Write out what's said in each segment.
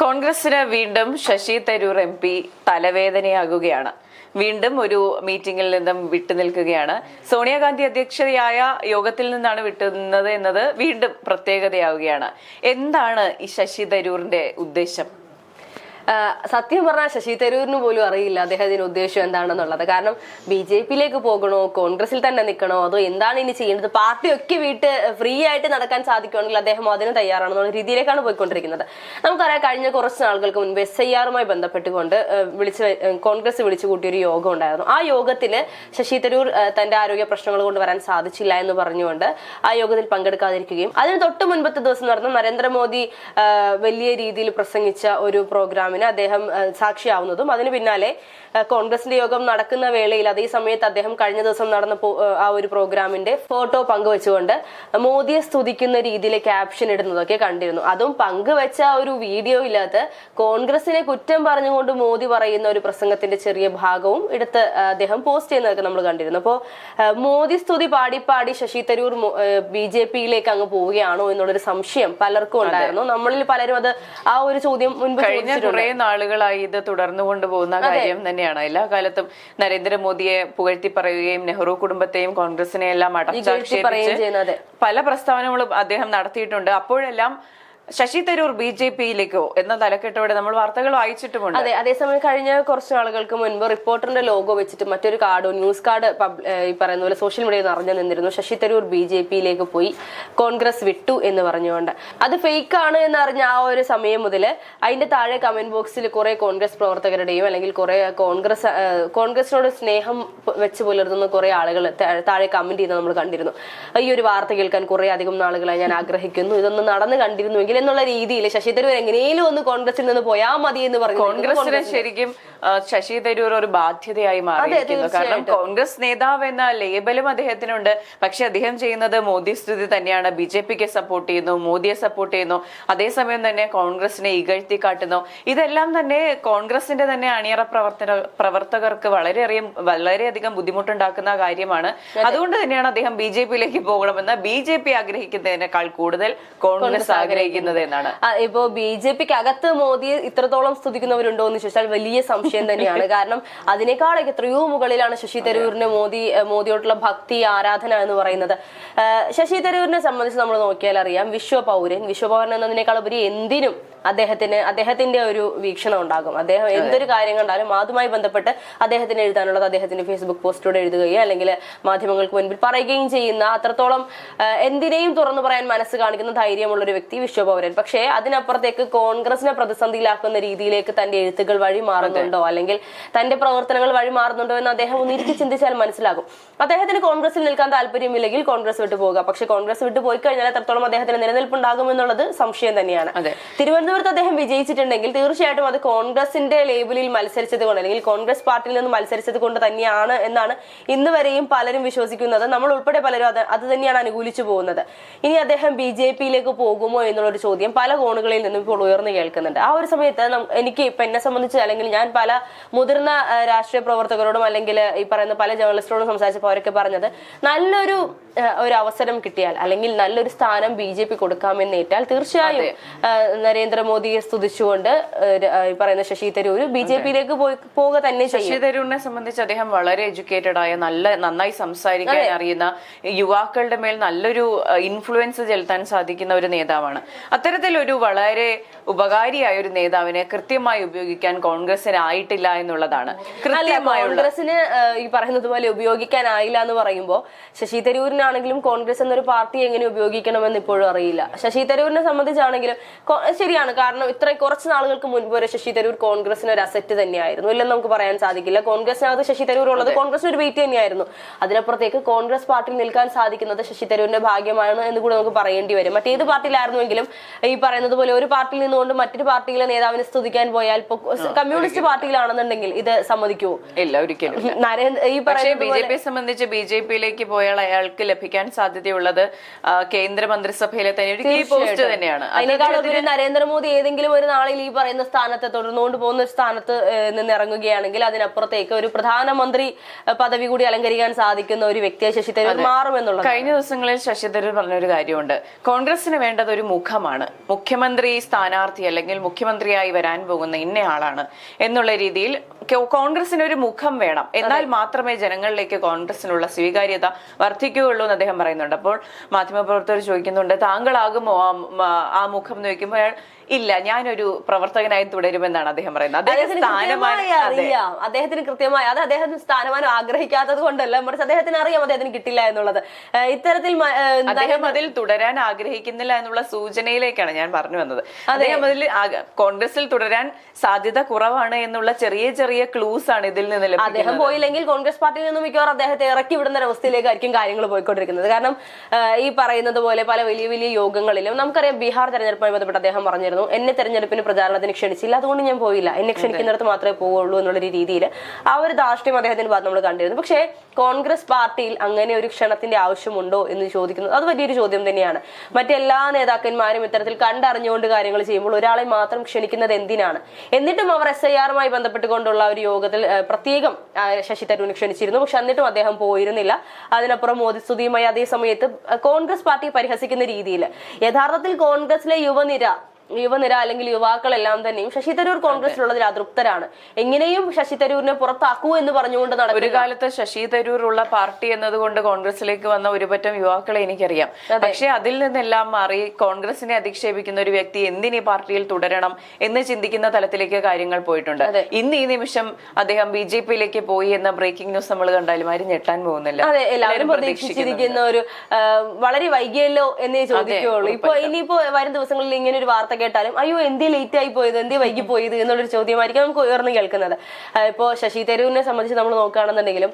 കോൺഗ്രസിന് വീണ്ടും Shashi Tharoor M P തലവേദനയാകുകയാണ്. വീണ്ടും ഒരു മീറ്റിംഗിൽ നിന്നും വിട്ടുനിൽക്കുകയാണ് സോണിയാഗാന്ധി അധ്യക്ഷതയായ യോഗത്തിൽ നിന്നാണ് വിട്ടുനിന്നത് എന്നത് വീണ്ടും പ്രത്യേകതയാവുകയാണ്. എന്താണ് ഈ ശശി തരൂറിന്റെ ഉദ്ദേശം? സത്യം പറഞ്ഞാൽ ശശി തരൂരിന് പോലും അറിയില്ല അദ്ദേഹത്തിന്റെ ഉദ്ദേശം എന്താണെന്നുള്ളത്. കാരണം ബി ജെ പിയിലേക്ക് പോകണോ കോൺഗ്രസിൽ തന്നെ നിൽക്കണോ അതോ എന്താണ് ഇനി ചെയ്യേണ്ടത്? പാർട്ടി ഒക്കെ വീട്ട് ഫ്രീ ആയിട്ട് നടക്കാൻ സാധിക്കുകയാണെങ്കിൽ അദ്ദേഹം അതിന് തയ്യാറാണെന്നുള്ള രീതിയിലേക്കാണ് പോയിക്കൊണ്ടിരിക്കുന്നത്. നമുക്കറിയാം കഴിഞ്ഞ കുറച്ച് നാളുകൾക്ക് മുൻപ് എസ് ഐ ആറുമായി ബന്ധപ്പെട്ടുകൊണ്ട് വിളിച്ച് കോൺഗ്രസ് വിളിച്ചു കൂട്ടിയ ഒരു യോഗം ഉണ്ടായിരുന്നു. ആ യോഗത്തിൽ ശശി തരൂർ തന്റെ ആരോഗ്യ പ്രശ്നങ്ങൾ കൊണ്ട് വരാൻ സാധിച്ചില്ല എന്ന് പറഞ്ഞുകൊണ്ട് ആ യോഗത്തിൽ പങ്കെടുക്കാതിരിക്കുകയും അതിന് തൊട്ട് മുൻപത്തെ ദിവസം നടന്ന നരേന്ദ്രമോദി വലിയ രീതിയിൽ പ്രസംഗിച്ച ഒരു പ്രോഗ്രാമിന് അദ്ദേഹം സാക്ഷിയാവുന്നതും അതിന് പിന്നാലെ കോൺഗ്രസിന്റെ യോഗം നടക്കുന്ന വേളയിൽ അതേ സമയത്ത് അദ്ദേഹം കഴിഞ്ഞ ദിവസം നടന്ന ആ ഒരു പ്രോഗ്രാമിന്റെ ഫോട്ടോ പങ്കുവെച്ചുകൊണ്ട് മോദിയെ സ്തുതിക്കുന്ന രീതിയിൽ ക്യാപ്ഷൻ ഇടുന്നതൊക്കെ കണ്ടിരുന്നു. അതും പങ്കുവെച്ച ഒരു വീഡിയോ ഇല്ലാത്ത കോൺഗ്രസിനെ കുറ്റം പറഞ്ഞുകൊണ്ട് മോദി പറയുന്ന ഒരു പ്രസംഗത്തിന്റെ ചെറിയ ഭാഗവും എടുത്ത് അദ്ദേഹം പോസ്റ്റ് ചെയ്യുന്നതൊക്കെ നമ്മൾ കണ്ടിരുന്നു. അപ്പോൾ മോദി സ്തുതി പാടി പാടി ശശി തരൂർ ബി ജെ പിയിലേക്ക് അങ്ങ് പോവുകയാണോ എന്നുള്ളൊരു സംശയം പലർക്കും ഉണ്ടായിരുന്നു. നമ്മളിൽ പലരും അത് ആ ഒരു ചോദ്യം മുൻപ് കഴിഞ്ഞ ചോദിച്ചിട്ടുണ്ട് കുറെ നാളുകളായി ഇത് തുടർന്നു കൊണ്ടുപോകുന്ന കാര്യം തന്നെയാണ്. എല്ലാ കാലത്തും നരേന്ദ്രമോദിയെ പുകഴ്ത്തി പറയുകയും നെഹ്റു കുടുംബത്തെയും കോൺഗ്രസിനെയെല്ലാം അടച്ചാക്ഷേപിച്ച് പല പ്രസ്താവനകളും അദ്ദേഹം നടത്തിയിട്ടുണ്ട്. അപ്പോഴെല്ലാം ശശി തരൂർ ബി ജെ പിയിലേക്കോ? എന്ന തലക്കെട്ടോടെ നമ്മൾ വാർത്തകൾ വായിച്ചിട്ടുമുണ്ട്. അതെ അതേസമയം കഴിഞ്ഞ കുറച്ച് നാളുകൾക്ക് മുൻപ് റിപ്പോർട്ടറിന്റെ ലോഗോ വെച്ചിട്ട് മറ്റൊരു കാർഡോ ന്യൂസ് കാർഡ് ഈ പറയുന്ന പോലെ സോഷ്യൽ മീഡിയയിൽ നിറഞ്ഞു നിന്നിരുന്നു. ശശി തരൂർ ബി ജെ പിയിലേക്ക് പോയി കോൺഗ്രസ് വിട്ടു എന്ന് പറഞ്ഞുകൊണ്ട്. അത് ഫേക്ക് ആണ് എന്ന് അറിഞ്ഞ ആ ഒരു സമയം മുതൽ അതിന്റെ താഴെ കമന്റ് ബോക്സിൽ കുറെ കോൺഗ്രസ് പ്രവർത്തകരുടെയും അല്ലെങ്കിൽ കുറെ കോൺഗ്രസ് കോൺഗ്രസിനോട് സ്നേഹം വെച്ച് പുലർത്തുന്ന കുറെ ആളുകൾ താഴെ കമന്റ് ചെയ്യുന്നത് നമ്മൾ കണ്ടിരുന്നു. ഈ ഒരു വാർത്ത കേൾക്കാൻ കുറെ അധികം നാളുകളായി ഞാൻ ആഗ്രഹിക്കുന്നു. ഇതൊന്ന് നടന്നു കണ്ടിരുന്നുവെങ്കിൽ എന്നുള്ള രീതിയിൽ ശശി തരൂർ എങ്ങനെയും ഒന്ന് കോൺഗ്രസിൽ നിന്ന് പോയാൽ മതി എന്ന് പറഞ്ഞു കോൺഗ്രസിന് ശരിക്കും ശശി തരൂർ ഒരു ബാധ്യതയായി മാറിയിരിക്കുന്നു. കാരണം കോൺഗ്രസ് നേതാവ് എന്ന ലേബലും അദ്ദേഹത്തിനുണ്ട്. പക്ഷെ അദ്ദേഹം ചെയ്യുന്നത് മോദി സ്ഥിതി തന്നെയാണ്. ബി ജെ പിക്ക് സപ്പോർട്ട് ചെയ്യുന്നു മോദിയെ സപ്പോർട്ട് ചെയ്യുന്നു. അതേസമയം തന്നെ കോൺഗ്രസിനെ ഇകഴ്ത്തി കാട്ടുന്നു. ഇതെല്ലാം തന്നെ കോൺഗ്രസിന്റെ തന്നെ അണിയറ പ്രവർത്തന പ്രവർത്തകർക്ക് വളരെയധികം വളരെയധികം ബുദ്ധിമുട്ടുണ്ടാക്കുന്ന കാര്യമാണ്. അതുകൊണ്ട് തന്നെയാണ് അദ്ദേഹം ബി ജെ പിയിലേക്ക് പോകണമെന്ന് ബി ജെ പി ആഗ്രഹിക്കുന്നതിനേക്കാൾ കൂടുതൽ കോൺഗ്രസ് ആഗ്രഹിക്കുന്നത്. എന്നാണ്. ഇപ്പോ ബി ജെ പിക്ക് അകത്ത് മോദിയെ ഇത്രത്തോളം സ്തുതിക്കുന്നവരുണ്ടോ എന്ന് ചോദിച്ചാൽ വലിയ സംശയം തന്നെയാണ്. കാരണം അതിനേക്കാളൊക്കെ എത്രയോ മുകളിലാണ് ശശി തരൂരിന് മോദി മോദിയോട്ടുള്ള മോദിയോടുള്ള ഭക്തി ആരാധന എന്ന് പറയുന്നത്. ശശി തരൂരിനെ സംബന്ധിച്ച് നമ്മൾ നോക്കിയാൽ അറിയാം വിശ്വപൗരൻ വിശ്വപൗരൻ എന്നതിനേക്കാൾ ഉപരി എന്തിനും അദ്ദേഹത്തിന് അദ്ദേഹത്തിന്റെ ഒരു വീക്ഷണം ഉണ്ടാകും. അദ്ദേഹം എന്തൊരു കാര്യം കണ്ടാലും അതുമായി ബന്ധപ്പെട്ട് അദ്ദേഹത്തിന് എഴുതാനുള്ളത് അദ്ദേഹത്തിന്റെ ഫേസ്ബുക്ക് പോസ്റ്റിലൂടെ എഴുതുകയും അല്ലെങ്കിൽ മാധ്യമങ്ങൾക്ക് മുൻപിൽ പറയുകയും ചെയ്യുന്ന അത്രത്തോളം എന്തിനേയും തുറന്നു പറയാൻ മനസ്സ് കാണിക്കുന്ന ധൈര്യമുള്ള ഒരു വ്യക്തി വിശ്വപൗരൻ പക്ഷേ അതിനപ്പുറത്തേക്ക് കോൺഗ്രസിനെ പ്രതിസന്ധിയിലാക്കുന്ന രീതിയിലേക്ക് തന്റെ എഴുത്തുകൾ വഴി മാറുന്നുണ്ടോ? അല്ലെങ്കിൽ തന്റെ പ്രവർത്തനങ്ങൾ വഴി മാറുന്നുണ്ടോ എന്ന് അദ്ദേഹം ഒന്ന് ഇരിക്കി ചിന്തിച്ചാൽ മനസ്സിലാകും. അദ്ദേഹത്തിന് കോൺഗ്രസിൽ നിൽക്കാൻ താല്പര്യമില്ലെങ്കിൽ കോൺഗ്രസ് വിട്ടു പോകുക പക്ഷെ കോൺഗ്രസ് വിട്ട് പോയി കഴിഞ്ഞാൽ എത്രത്തോളം അദ്ദേഹത്തിന് നിലനിൽപ്പുണ്ടാകും എന്നുള്ളത് സംശയം തന്നെയാണ്. തിരുവനന്തപുരത്ത് അദ്ദേഹം വിജയിച്ചിട്ടുണ്ടെങ്കിൽ തീർച്ചയായിട്ടും അത് കോൺഗ്രസിന്റെ ലേബലിൽ മത്സരിച്ചത് കൊണ്ട് അല്ലെങ്കിൽ കോൺഗ്രസ് പാർട്ടിയിൽ നിന്ന് മത്സരിച്ചത് കൊണ്ട് തന്നെയാണ് എന്നാണ് ഇന്ന് വരെയും പലരും വിശ്വസിക്കുന്നത്. നമ്മൾ ഉൾപ്പെടെ പലരും അത് അത് തന്നെയാണ് അനുകൂലിച്ചു പോകുന്നത്. ഇനി അദ്ദേഹം ബി ജെ പിയിലേക്ക് പോകുമോ എന്നുള്ളൊരു ചോദ്യം പല കോണുകളിൽ നിന്നും ഇപ്പോൾ ഉയർന്നു കേൾക്കുന്നുണ്ട്. ആ ഒരു സമയത്ത് എനിക്ക് ഇപ്പൊ എന്നെ സംബന്ധിച്ച് അല്ലെങ്കിൽ ഞാൻ പല മുതിർന്ന രാഷ്ട്രീയ പ്രവർത്തകരോടും അല്ലെങ്കിൽ ഈ പറയുന്ന പല ജേർണലിസ്റ്റോടും സംസാരിച്ചപ്പോൾ അവരൊക്കെ പറഞ്ഞത് നല്ലൊരു ഒരു അവസരം കിട്ടിയാൽ അല്ലെങ്കിൽ നല്ലൊരു സ്ഥാനം ബി ജെ പി കൊടുക്കാമെന്നേറ്റാൽ തീർച്ചയായും നരേന്ദ്രമോദിയെ സ്തുതിച്ചുകൊണ്ട് പറയുന്ന ശശി തരൂർ ബി ജെ പിയിലേക്ക് പോയി പോവുക തന്നെ ശശി തരൂരിനെ സംബന്ധിച്ച് അദ്ദേഹം വളരെ എഡ്യൂക്കേറ്റഡ് ആയ നല്ല നന്നായി സംസാരിക്കാൻ അറിയുന്ന യുവാക്കളുടെ മേൽ നല്ലൊരു ഇൻഫ്ലുവൻസ് ചെലുത്താൻ സാധിക്കുന്ന ഒരു നേതാവാണ്. അത്തരത്തിലൊരു വളരെ ഉപകാരിയായ ഒരു നേതാവിനെ കൃത്യമായി ഉപയോഗിക്കാൻ കോൺഗ്രസിന് ആയിട്ടില്ല എന്നുള്ളതാണ് കോൺഗ്രസിന് ഈ പറയുന്നത് പോലെ ഉപയോഗിക്കാനായില്ല എന്ന് പറയുമ്പോൾ ശശി തരൂരിനാണെങ്കിലും കോൺഗ്രസ് എന്നൊരു പാർട്ടി എങ്ങനെ ഉപയോഗിക്കണമെന്ന് ഇപ്പോഴും അറിയില്ല. ശശി തരൂരിനെ സംബന്ധിച്ചാണെങ്കിലും ശരിയാണ്. കാരണം ഇത്ര കുറച്ച് നാളുകൾക്ക് മുൻപ് വരെ ശശി തരൂർ കോൺഗ്രസിന് ഒരു അസറ്റ് തന്നെയായിരുന്നു. ഇല്ലെന്ന് നമുക്ക് പറയാൻ സാധിക്കില്ല. കോൺഗ്രസിനകത്ത് ശശി തരൂർ ഉള്ളത് കോൺഗ്രസിന് ഒരു വെയിറ്റ് തന്നെയായിരുന്നു. അതിനപ്പുറത്തേക്ക് കോൺഗ്രസ് പാർട്ടിയിൽ നിൽക്കാൻ സാധിക്കുന്നത് ശശി തരൂരിന്റെ ഭാഗ്യമാണ് എന്ന് കൂടെ നമുക്ക് പറയേണ്ടി വരും. മറ്റേത് പാർട്ടിയിലായിരുന്നുവെങ്കിലും ഈ പറയുന്നത് പോലെ ഒരു പാർട്ടിയിൽ നിന്നുകൊണ്ട് മറ്റൊരു പാർട്ടിയിലെ നേതാവിനെ സ്തുതിക്കാൻ പോയാൽ ഇപ്പൊ കമ്മ്യൂണിസ്റ്റ് പാർട്ടിയിലാണെന്നുണ്ടെങ്കിൽ ഇത് സമ്മതിക്കുമോ ഇല്ല ഒരിക്കലും നരേന്ദ്ര ഈ പറയുന്ന ബി ജെ പിയെ സംബന്ധിച്ച് ബി ജെ പിയിലേക്ക് പോയാൽ അയാൾക്ക് ലഭിക്കാൻ സാധ്യതയുള്ളത് കേന്ദ്രമന്ത്രിസഭയിലെ കേന്ദ്ര തന്നെ ഒരു കീ പോസ്റ്റ് തന്നെയാണ്. അതിനേക്കാളും നരേന്ദ്രമോദി ഏതെങ്കിലും ഒരു നാളിൽ ഈ പറയുന്ന സ്ഥാനത്ത് തുടർന്നുകൊണ്ട് പോകുന്ന ഒരു സ്ഥാനത്ത് നിന്ന് ഇറങ്ങുകയാണെങ്കിൽ അതിനപ്പുറത്തേക്ക് ഒരു പ്രധാനമന്ത്രി പദവി കൂടി അലങ്കരിക്കാൻ സാധിക്കുന്ന ഒരു വ്യക്തിയെ ശശി തരൂർ മാറുമെന്നുള്ളത് കഴിഞ്ഞ ദിവസങ്ങളിൽ ശശി തരൂർ പറഞ്ഞൊരു കാര്യമുണ്ട്. കോൺഗ്രസിന് വേണ്ടത് ഒരു മുഖമാണ്. മുഖ്യമന്ത്രി സ്ഥാനാർത്ഥി അല്ലെങ്കിൽ മുഖ്യമന്ത്രിയായി വരാൻ പോകുന്ന ഇന്നയാളാണ് എന്നുള്ള രീതിയിൽ കോൺഗ്രസിന് ഒരു മുഖം വേണം. എന്നാൽ മാത്രമേ ജനങ്ങളിലേക്ക് കോൺഗ്രസിനുള്ള സ്വീകാര്യത വർദ്ധിക്കുകയുള്ളൂ എന്ന് അദ്ദേഹം പറയുന്നുണ്ട്. അപ്പോൾ മാധ്യമപ്രവർത്തകർ ചോദിക്കുന്നുണ്ട് താങ്കളാകുമോ ആ മുഖം എന്ന് ചോദിക്കുമ്പോൾ അയാൾ ഇല്ല ഞാനൊരു പ്രവർത്തകനായി തുടരുമെന്നാണ് അദ്ദേഹം പറയുന്നത്. അദ്ദേഹത്തിന് കൃത്യമായി അറിയാം. അദ്ദേഹത്തിന് കൃത്യമായി അത് അദ്ദേഹം സ്ഥാനമാനം ആഗ്രഹിക്കാത്തത് കൊണ്ടല്ല. മറിച്ച് അദ്ദേഹത്തിന് അറിയാം അദ്ദേഹത്തിന് കിട്ടില്ല എന്നുള്ളത്. ഇത്തരത്തിൽ അദ്ദേഹം അതിൽ തുടരാൻ ആഗ്രഹിക്കുന്നില്ല എന്നുള്ള സൂചനയിലേക്കാണ് ഞാൻ പറഞ്ഞു വന്നത്. അദ്ദേഹം അതിൽ കോൺഗ്രസിൽ തുടരാൻ സാധ്യത കുറവാണ് എന്നുള്ള ചെറിയ ചെറിയ ക്ലൂസ് ആണ് ഇതിൽ നിന്ന് അദ്ദേഹം പോയില്ലെങ്കിൽ കോൺഗ്രസ് പാർട്ടിയിൽ നിന്നും മിക്കവാറും അദ്ദേഹത്തെ ഇറക്കി വിടുന്ന ഒരു അവസ്ഥയിലേക്കായിരിക്കും കാര്യങ്ങൾ പോയിക്കൊണ്ടിരിക്കുന്നത്. കാരണം ഈ പറയുന്നത് പോലെ പല വലിയ വലിയ യോഗങ്ങളിലും നമുക്കറിയാം ബീഹാർ തെരഞ്ഞെടുപ്പുമായി ബന്ധപ്പെട്ട് അദ്ദേഹം പറഞ്ഞിരുന്നു. എന്നെ തെരഞ്ഞെടുപ്പിന് പ്രചാരണത്തിന് ക്ഷണിച്ചില്ല. അതുകൊണ്ട് ഞാൻ പോയില്ല. എന്നെ ക്ഷണിക്കുന്നിടത്ത് മാത്രമേ പോവുള്ളൂ എന്നുള്ള രീതിയിൽ ആ ഒരു ധാർഷ്ട്യം അദ്ദേഹത്തിന്റെ ഭാഗത്ത് നമ്മൾ കണ്ടിരുന്നു. പക്ഷേ കോൺഗ്രസ് പാർട്ടിയിൽ അങ്ങനെ ഒരു ക്ഷണത്തിന്റെ ആവശ്യമുണ്ടോ എന്ന് ചോദിക്കുന്നത് അത് വലിയൊരു ചോദ്യം തന്നെയാണ്. മറ്റെല്ലാ നേതാക്കന്മാരും ഇത്തരത്തിൽ കണ്ടറിഞ്ഞുകൊണ്ട് കാര്യങ്ങൾ ചെയ്യുമ്പോൾ ഒരാളെ മാത്രം ക്ഷണിക്കുന്നത് എന്തിനാണ്? എന്നിട്ടും അവർ എസ് ഐ ആറുമായി ബന്ധപ്പെട്ടുകൊണ്ടുള്ള ഒരു യോഗത്തിൽ പ്രത്യേകം ശശി തരൂരിനെ ക്ഷണിച്ചിരുന്നു. പക്ഷെ എന്നിട്ടും അദ്ദേഹം പോയിരുന്നില്ല. അതിനപ്പുറം മോദി സ്തുതിയുമായി അതേ സമയത്ത് കോൺഗ്രസ് പാർട്ടിയെ പരിഹസിക്കുന്ന രീതിയിൽ യഥാർത്ഥത്തിൽ കോൺഗ്രസിലെ യുവനിര യുവനിര അല്ലെങ്കിൽ യുവാക്കളെല്ലാം തന്നെയും ശശി തരൂർ കോൺഗ്രസിലുള്ളതിൽ അതൃപ്തരാണ്. എങ്ങനെയും ശശി തരൂരിനെ പുറത്താക്കൂ എന്ന് പറഞ്ഞുകൊണ്ട് ഒരു നടക്കുന്ന കാലത്ത് ശശി തരൂർ ഉള്ള പാർട്ടി എന്നതുകൊണ്ട് കോൺഗ്രസിലേക്ക് വന്ന ഒരുപറ്റം യുവാക്കളെ എനിക്കറിയാം. പക്ഷെ അതിൽ നിന്നെല്ലാം മാറി കോൺഗ്രസിനെ അധിക്ഷേപിക്കുന്ന ഒരു വ്യക്തി എന്തിന് പാർട്ടിയിൽ തുടരണം എന്ന് ചിന്തിക്കുന്ന തലത്തിലേക്ക് കാര്യങ്ങൾ പോയിട്ടുണ്ട്. ഇന്ന് ഈ നിമിഷം അദ്ദേഹം ബി ജെ പിയിലേക്ക് പോയി എന്ന ബ്രേക്കിംഗ് ന്യൂസ് നമ്മൾ കണ്ടാലും ആരും ഞെട്ടാൻ പോകുന്നില്ല. അതെ എല്ലാവരും പ്രതീക്ഷിച്ചിരിക്കുന്ന ഒരു വളരെ വൈകിയല്ലോ എന്നേ ചോദിക്കുകയുള്ളൂ. ഇപ്പൊ ഇനിയിപ്പോ വരും ദിവസങ്ങളിൽ ഇങ്ങനെ ഒരു വാർത്ത കേട്ടാലും അയ്യോ എന്തേ ലേറ്റ് ആയി പോയത്? എന്തേ വൈകി പോയത്? എന്നുള്ളൊരു ചോദ്യമായിരിക്കും നമുക്ക് ഉയർന്നു കേൾക്കുന്നത്. ഇപ്പോ ശശി തരൂരിനെ സംബന്ധിച്ച് നമ്മൾ നോക്കുകയാണെന്നുണ്ടെങ്കിലും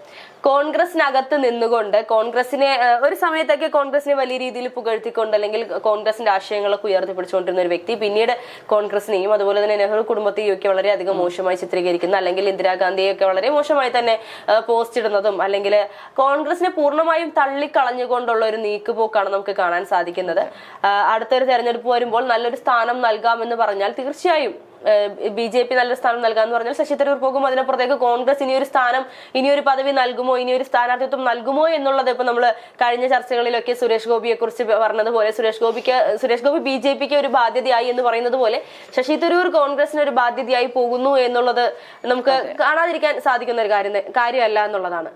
കോൺഗ്രസിനകത്ത് നിന്നുകൊണ്ട് കോൺഗ്രസിനെ ഒരു സമയത്തൊക്കെ കോൺഗ്രസിനെ വലിയ രീതിയിൽ പുകഴ്ത്തിക്കൊണ്ട് അല്ലെങ്കിൽ കോൺഗ്രസിന്റെ ആശയങ്ങളൊക്കെ ഉയർത്തിപ്പിടിച്ചുകൊണ്ടിരുന്ന ഒരു വ്യക്തി പിന്നീട് കോൺഗ്രസിനെയും അതുപോലെ തന്നെ നെഹ്റു കുടുംബത്തെയും ഒക്കെ വളരെയധികം മോശമായി ചിത്രീകരിക്കുന്ന. അല്ലെങ്കിൽ ഇന്ദിരാഗാന്ധിയെ ഒക്കെ വളരെ മോശമായി തന്നെ പോസ്റ്റ് ഇടുന്നതും അല്ലെങ്കിൽ കോൺഗ്രസിനെ പൂർണമായും തള്ളിക്കളഞ്ഞുകൊണ്ടുള്ള ഒരു നീക്കുപോക്കാണ് നമുക്ക് കാണാൻ സാധിക്കുന്നത്. അടുത്തൊരു തെരഞ്ഞെടുപ്പ് വരുമ്പോൾ നല്ലൊരു സ്ഥാനം നൽകാമെന്ന് പറഞ്ഞാൽ തീർച്ചയായും ബി ജെ പി നല്ലൊരു സ്ഥാനം നൽകാന്ന് പറഞ്ഞാൽ ശശി തരൂർ പോകും. അതിനപ്പുറത്തേക്ക് കോൺഗ്രസ് ഇനിയൊരു സ്ഥാനം ഇനിയൊരു പദവി നൽകുമോ ഇനിയൊരു സ്ഥാനാർത്ഥിത്വം നൽകുമോ എന്നുള്ളത് ഇപ്പൊ നമ്മൾ കഴിഞ്ഞ ചർച്ചകളിലൊക്കെ സുരേഷ് ഗോപിയെ കുറിച്ച് പറഞ്ഞതുപോലെ സുരേഷ് ഗോപിക്ക് സുരേഷ് ഗോപി ബി ജെ പിക്ക് ഒരു ബാധ്യതയായി എന്ന് പറയുന്നത് പോലെ ശശി തരൂർ കോൺഗ്രസിന് ഒരു ബാധ്യതയായി പോകുന്നു എന്നുള്ളത് നമുക്ക് കാണാതിരിക്കാൻ സാധിക്കുന്ന ഒരു കാര്യം കാര്യമല്ല എന്നുള്ളതാണ്.